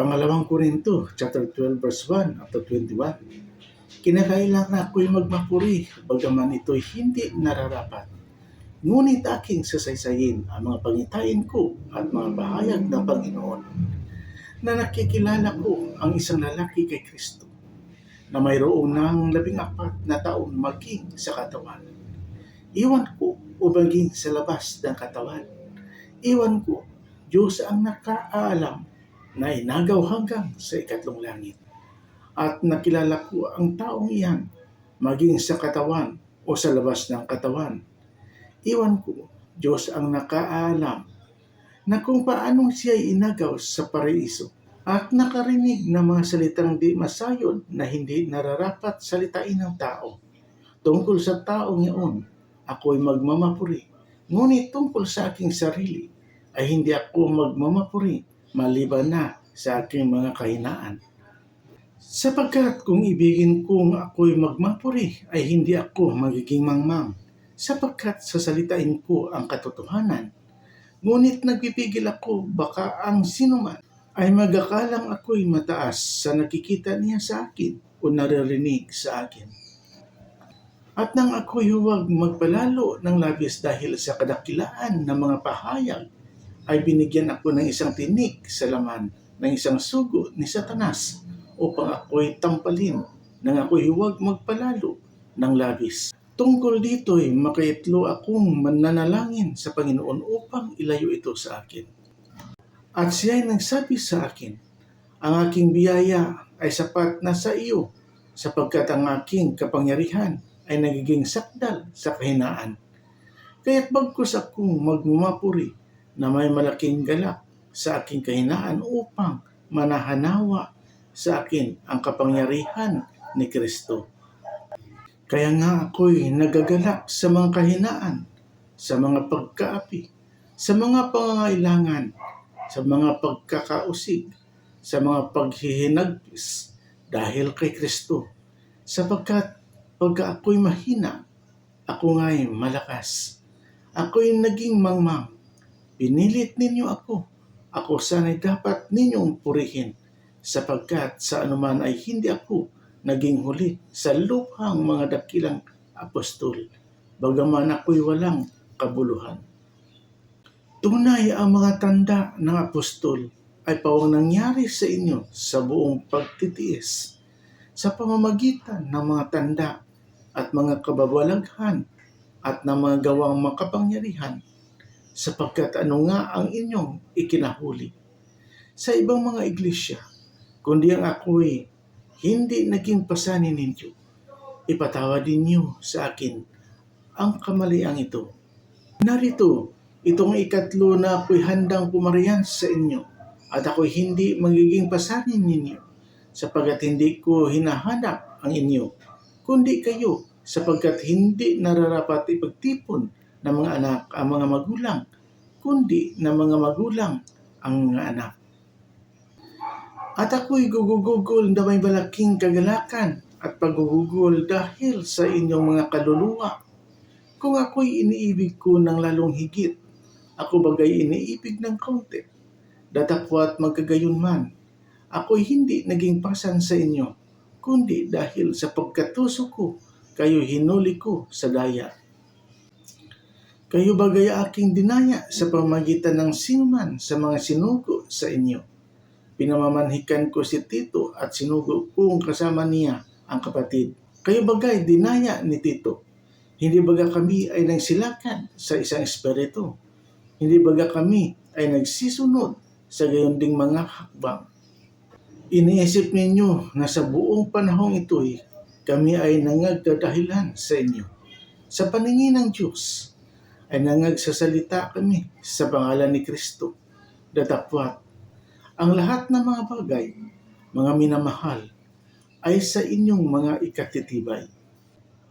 Pangalawang Korinto, chapter 12, verse 1 up to 21. Kinakailangan ako'y magmapuri, bagaman ito'y hindi nararapat. Ngunit aking sasaysayin ang mga pangitain ko at mga bahayag ng Panginoon na nakikilala ko ang isang lalaki kay Kristo na mayroong ng labing apat na taon maging sa katawan. Iwan ko o maging sa labas ng katawan. Iwan ko, Diyos ang nakaalam na inagaw hanggang sa ikatlong langit. At nakilala ko ang taong iyan maging sa katawan o sa labas ng katawan. Iwan ko, Diyos ang nakaalam na kung paanong siya'y inagaw sa paraiso at nakarinig ng mga salitang di masayod na hindi nararapat salitain ng tao. Tungkol sa taong iyon, ako'y magmamapuri. Ngunit tungkol sa aking sarili, ay hindi ako magmamapuri maliban na sa aking mga kahinaan. Sapagkat kung ibigin kong ako'y magmapuri, ay hindi ako magiging mangmang, sapagkat sasalitain ko ang katotohanan. Ngunit nagpipigil ako baka ang sinuman ay magakalang ako'y mataas sa nakikita niya sa akin o naririnig sa akin. At nang ako'y huwag magpalalo ng labis dahil sa kadakilaan ng mga pahayag, ay binigyan ako ng isang tinik sa laman ng isang sugo ni Satanas upang ako'y tampalin nang ako'y huwag magpalalo ng labis. Tungkol dito'y makaitlo akong mananalangin sa Panginoon upang ilayo ito sa akin. At siya'y nagsabi sa akin, ang aking biyaya ay sapat na sa iyo sapagkat ang aking kapangyarihan ay nagiging sakdal sa kahinaan. Kaya't bagkus akong magmumapuri na may malaking galak sa aking kahinaan upang manahanawa sa akin ang kapangyarihan ni Kristo. Kaya nga ako'y nagagalak sa mga kahinaan, sa mga pagkaapi, sa mga pangangailangan, sa mga pagkakausig, sa mga paghihinagpis dahil kay Kristo. Sapagkat pagka ako'y mahina, ako nga'y malakas. Ako'y naging mangmang. Pinilit ninyo ako. Ako sana'y dapat ninyong purihin sapagkat sa anuman ay hindi ako naging huli sa luphang mga dakilang apostol, bagaman ako'y walang kabuluhan. Tunay ang mga tanda ng apostol ay pawang nangyari sa inyo sa buong pagtitiis sa pamamagitan ng mga tanda at mga kababalaghan at ng mga gawang makapangyarihan sapagkat ano nga ang inyong ikinahuli. Sa ibang mga iglesia, kundi ang ako'y hindi naging pasanin ninyo, ipatawad ninyo sa akin ang kamaliang ito. Narito, itong ikatlo na ako'y handang pumarihan sa inyo at ako'y hindi magiging pasanin ninyo sapagkat hindi ko hinahanap ang inyo, kundi kayo sapagkat hindi nararapat ipagtipon ng mga anak ang mga magulang, kundi ng mga magulang ang mga anak. At ako'y gugugugol na may malaking kagalakan at pagugugol dahil sa inyong mga kaluluwa. Kung ako'y iniibig ko ng lalong higit, ako bagay iniibig ng kaunti. Datapwat magkagayon man, ako'y hindi naging pasan sa inyo, kundi dahil sa pagkatuso ko, kayo hinuli ko sa daya. Kayo bagay aking dinaya sa pamagitan ng sinuman sa mga sinugo sa inyo. Pinamamanhikan ko si Tito at sinugo kong kasama niya ang kapatid. Kayo bagay dinaya ni Tito. Hindi baga kami ay nagsilakan sa isang espiritu. Hindi baga kami ay nagsisunod sa gayon ding mga hakbang. Iniisip ninyo na sa buong panahong ito'y kami ay nangagdadahilan sa inyo. Sa paningin ng Diyos, ay nangagsasalita kami sa pangalan ni Kristo. Datapwat, ang lahat ng mga bagay, mga minamahal, ay sa inyong mga ikatitibay.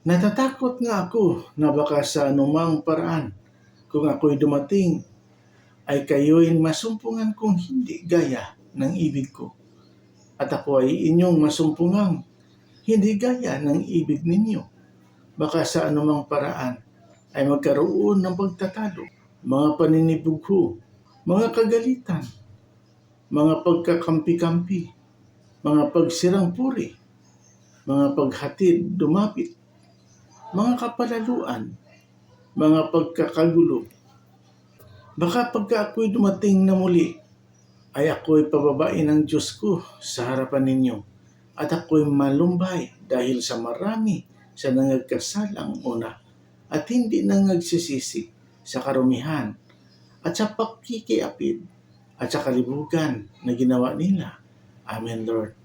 Natatakot nga ako na baka sa anumang paraan, kung ako'y dumating, ay kayo'y masumpungan kung hindi gaya ng ibig ko. At ako ay inyong masumpungang hindi gaya ng ibig ninyo. Baka sa anumang paraan, ay magkaroon ng pagtatalo, mga paninibugho, mga kagalitan, mga pagkakampi-kampi, mga pagsirang puri, mga paghatid dumapit, mga kapalaluan, mga pagkakagulo. Baka pagka ako'y dumating na muli, ay ako'y pababain ng Diyos ko sa harapan ninyo at ako'y malumbay dahil sa marami sa nangagkasalang una at hindi nangagsisisi sa karumihan at sa pakikiapid at sa kalibugan na ginawa nila. Amen, Lord.